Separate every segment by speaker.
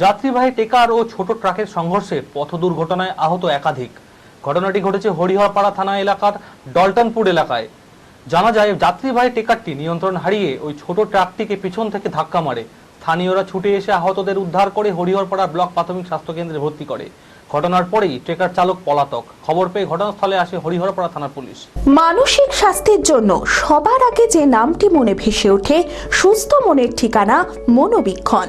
Speaker 1: যাত্রীবাহী টেকার ও ছোট ট্রাকের সংঘর্ষে পথ দুর্ঘটনায় আহত একাধিক। ঘটনাটি ঘটেছে হরিহরপাড়া থানা এলাকার ডলটনপুর এলাকায়। জানা যায়, যাত্রীবাহী টেকারটি নিয়ন্ত্রণ হারিয়ে ওই ছোট ট্রাকটিকে পিছন থেকে ধাক্কা মারে। স্থানীয়রা ছুটে এসে আহতদের উদ্ধার করে হরিহরপাড়া ব্লক প্রাথমিক স্বাস্থ্যকেন্দ্রে ভর্তি করে। ঘটনার পরেই ট্রেকার চালক পলাতক। খবর পেয়ে ঘটনাস্থলে আসে হরিহরপাড়া থানার পুলিশ।
Speaker 2: মানসিক স্বাস্থ্যের জন্য সবার আগে যে নামটি মনে ভেসে ওঠে, সুস্থ মনের ঠিকানা মনোবীক্ষণ।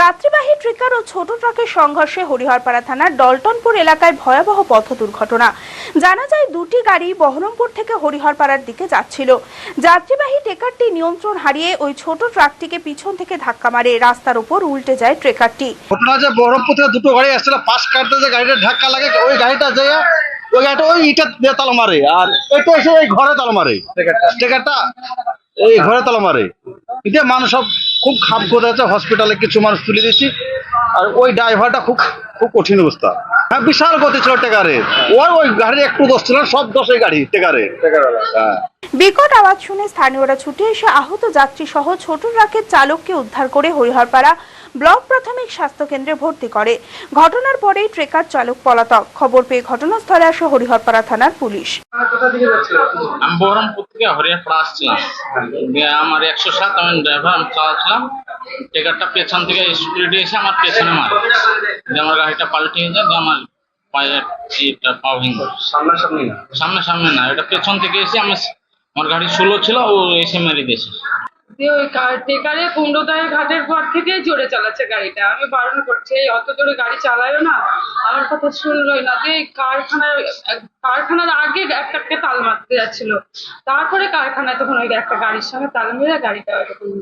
Speaker 2: যাত্রীবাহী ট্রিকার ও ছোট ট্রাকের সংঘর্ষে হরিহরপাড়া থানার ডলটনপুর এলাকায় ভয়াবহ পথ দুর্ঘটনা। জানা যায় দুটি গাড়ি বহরমপুর থেকে হরিহরপাড়ার দিকে যাচ্ছিল। যাত্রীবাহী ট্রেকারটি নিয়ন্ত্রণ হারিয়ে ওই ছোট ট্রাকটিকে পিছন থেকে ধাক্কা মারে। রাস্তার উপর উল্টে যায় ট্রেকারটি।
Speaker 3: ঘটনা যে বহরমপুর থেকে দুটো গাড়ি আসছিল। পাশ কাটতে যে গাড়িটা ধাক্কা লাগে ওই গাড়িটা যায় ওই গাড়িটা ওই ইটা দিয়ে তালা মারে। আর এটা এসে ওই ঘরে তালা মারে। টেকারটা এই ঘরে তালা মারে। এটা মানুষ সব খুব খাপ করে আছে হসপিটালে কিছু মানুষ তুলে দিয়েছি। আর ওই ড্রাইভারটা খুব খুব কঠিন অবস্থা। হ্যাঁ বিশাল গতি ছিল টেকারে। ওই ওই গাড়ি একটু দোষ ছিল সব দোষ গাড়ি টেকারে। হ্যাঁ।
Speaker 2: বিকট আওয়াজ শুনে স্থানীয়রা ছুটে এসে আহত যাত্রী সহ ছোট ট্রাকের চালককে উদ্ধার করে হরিহরপাড়া ব্লক প্রাথমিক স্বাস্থ্য কেন্দ্রে ভর্তি করে। ঘটনার পরেই ট্রেকার চালক পলাতক। খবর পেয়ে ঘটনাস্থলে আসে হরিহরপাড়া থানার পুলিশ।
Speaker 4: আমি বহরমপুর থেকে হরিয়ারপাড়া আসছিলাম। আমার একশো সাত আমি ড্রাইভার আমি চালাচ্ছিলাম। টেকারটা পেছন থেকে স্পিডে এসে আমার পেছনে মারে। দিয়ে আমার গাড়িটা পাল্টে যায় দিয়ে আমার পায়ের এইটা পা ভেঙে
Speaker 3: সামনাসামনি না?
Speaker 4: সামনে সামনে না এটা পেছন থেকে এসে আমি আমার গাড়ি স্লো ছিল ও এসে মেরে দিয়েছে।
Speaker 5: দিয়ে ওই কার- টেকারে কুমড়োদায় ঘাটের পর থেকে জোরে চালাচ্ছে গাড়িটা। আমি বারণ করছি, এই অত জোরে গাড়ি চালায়ও না? আমার কথা শুনলোই না। যে কারখানার কারখানার আগে একটা তাল মারতে যাচ্ছিল। তারপরে কারখানায় তখন ওই একটা গাড়ির সঙ্গে তাল মেরে গাড়িটা ওরকম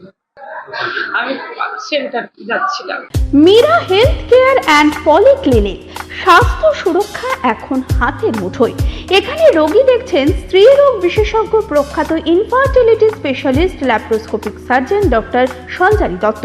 Speaker 2: Meera health care and polyclinic, স্বাস্থ্য সুরক্ষা এখন হাতের মুঠোয়। এখানে রোগী দেখছেন স্ত্রী রোগ বিশেষজ্ঞ প্রখ্যাত infertility specialist laparoscopic surgeon doctor Sanchari Dutta.